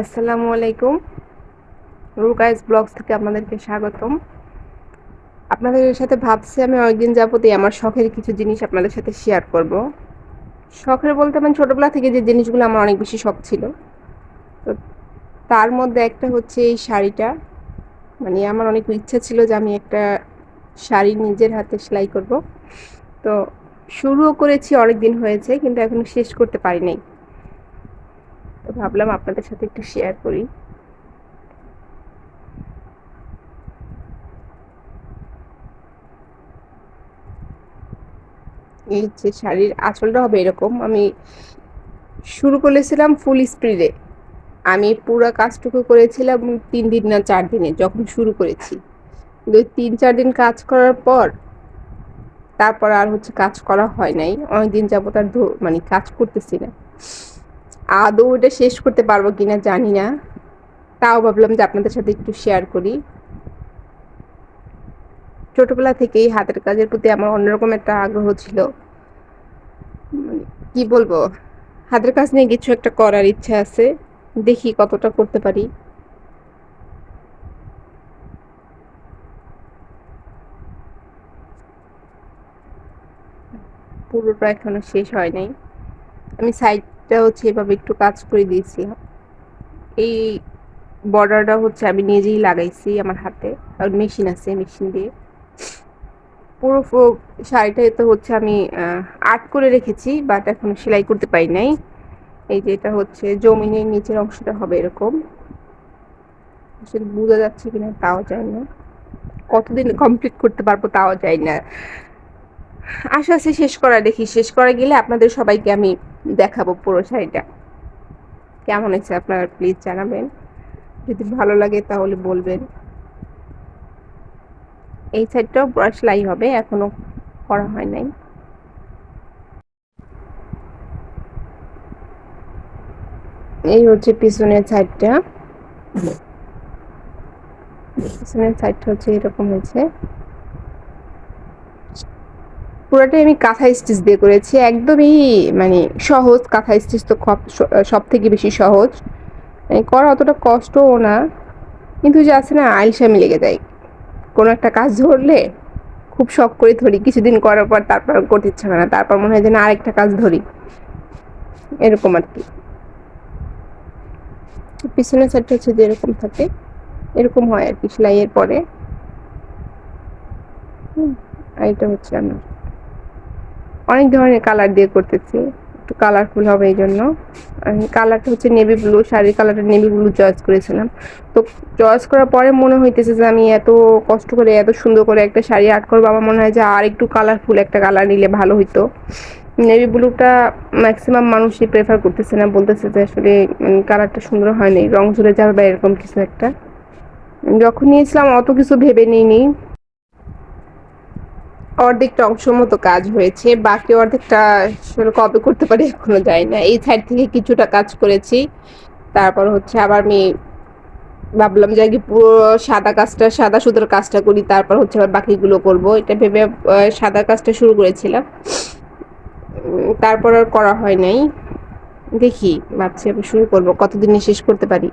আসসালামু আলাইকুম। রুকাইস ব্লগস থেকে আপনাদেরকে স্বাগতম। আপনাদের সাথে ভাবছি আমি অনেকদিন যাবতই আমার শখের কিছু জিনিস আপনাদের সাথে শেয়ার করব। শখের বলতে মানে ছোটোবেলা থেকে যে জিনিসগুলো আমার অনেক বেশি শখ ছিল, তো তার মধ্যে একটা হচ্ছে এই শাড়িটা। মানে আমার অনেক ইচ্ছা ছিল যে আমি একটা শাড়ি নিজের হাতে সেলাই করব। তো শুরুও করেছি অনেক দিন হয়েছে, কিন্তু এখনও শেষ করতে পারি নাই। তো ভাবলাম আপনাদের সাথে একটু শেয়ার করি। এই যে শাড়ির আঁচলটা হবে এরকম, আমি শুরু করেছিলাম ফুল স্পিডে আমি পুরো কাজটুকু করেছিলাম তিন দিন না চার দিনে যখন শুরু করেছি। কিন্তু তিন চার দিন কাজ করার পর, তারপর আর হচ্ছে কাজ করা হয় নাই। অনেকদিন যাবত আর মানে কাজ করতেছি না। আদৌ ওটা শেষ করতে পারব কিনা জানি না। তাও ভাবলাম যে আপনাদের সাথে একটু শেয়ার করি। ছোটবেলা থেকেই হাতের কাজের প্রতি আমার অন্যরকম একটা আগ্রহ ছিল। মানে কি বলব? হাতের কাজ নিয়ে কিছু একটা করার ইচ্ছা আছে। দেখি কতটা করতে পারি। পুরোটা এখনও শেষ হয় নাই। আমি সাইডটা হচ্ছে এভাবে একটু কাজ করে দিয়েছি। এই বর্ডারটা হচ্ছে আমি নিজেই লাগাইছি আমার হাতে। আর মেশিন আছে মেশিন দিয়ে। পুরো শাড়িটা তো হচ্ছে আমি আর্ট করে রেখেছি বাট এখন সেলাই করতে পারি নাই। এই যে এটা হচ্ছে জমিনের নিচের অংশটা হবে এরকম। বোঝা যাচ্ছে কিনা তাও যায় না। কতদিন কমপ্লিট করতে পারব তাও যায় না। আশা আছে শেষ করা, দেখি শেষ করা গেলে আপনাদের সবাইকে আমি দেখাবো পুরো শাড়িটা। কেমন হয়েছে আপনারা প্লিজ জানাবেন। যদি ভালো লাগে তাহলে বলবেন। এই সাইডটাও ব্রাশ লাই হবে, এখনও করা হয় নাই। এই হচ্ছে পিছনের সাইডটা পিছনের সাইডটা হচ্ছে এরকম হয়েছে। পুরোটাই আমি কাঁথা স্টিচ দিয়ে করেছি, একদমই মানে সহজ, কাঁথা স্টিচ তো সব থেকে বেশি সহজ। করা অতটা কষ্টও না, কিন্তু যে আছে না আলসামি লেগে যায়। কোনো একটা কাজ ধরলে খুব শখ করে ধরি, কিছুদিন করার পর তারপর করতে ইচ্ছা করে না, তারপর মনে হয় যে না, আরেকটা কাজ ধরি। এরকম আর কি। পিছনের সাইডটা হচ্ছে যে এরকম থাকে, এরকম হয় আর কি, সেলাইয়ের পরে। এটা হচ্ছে আমার। অনেক ধরনের কালার দিয়ে করতেছি। একটু কালারফুল হবে এই জন্য। কালারটা হচ্ছে নেভি ব্লু শাড়ির কালারটা নেভি ব্লু চয়েস করেছিলাম। তো চয়েস করার পরে মনে হইতেছে যে আমি এত কষ্ট করে, এত সুন্দর করে একটা শাড়ি আর্ট করব, আমার মনে হয় যে আর একটু কালারফুল একটা কালার নিলে ভালো হইতো। নেভি ব্লুটা ম্যাক্সিমাম মানুষই প্রেফার করতেছে না, বলতেছে যে আসলে কালারটা সুন্দর হয়নি রং ঝরে যাবে বা এরকম কিছু একটা। যখন নিয়েছিলাম, অত কিছু ভেবে নিইনি। অর্ধেকটা অংশ মতো কাজ হয়েছে, বাকি অর্ধেকটা কবে করতে পারি এখনও যাই না। এই সাইড থেকে কিছুটা কাজ করেছি, তারপর হচ্ছে আবার আমি ভাবলাম যে আগে পুরো সাদা কাজটা, সাদা সুতোর কাজটা করি, তারপর হচ্ছে আবার বাকিগুলো করব। এটা ভেবে সাদা কাজটা শুরু করেছিলাম। তারপর আর করা হয় নাই। দেখি, ভাবছি আমি শুরু করব, কতদিনে শেষ করতে পারি।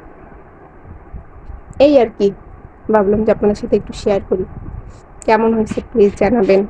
এই আর কি, ভাবলাম যে আপনাদের সাথে একটু শেয়ার করি। কেমন হয়েছে প্লিজ জানাবেন।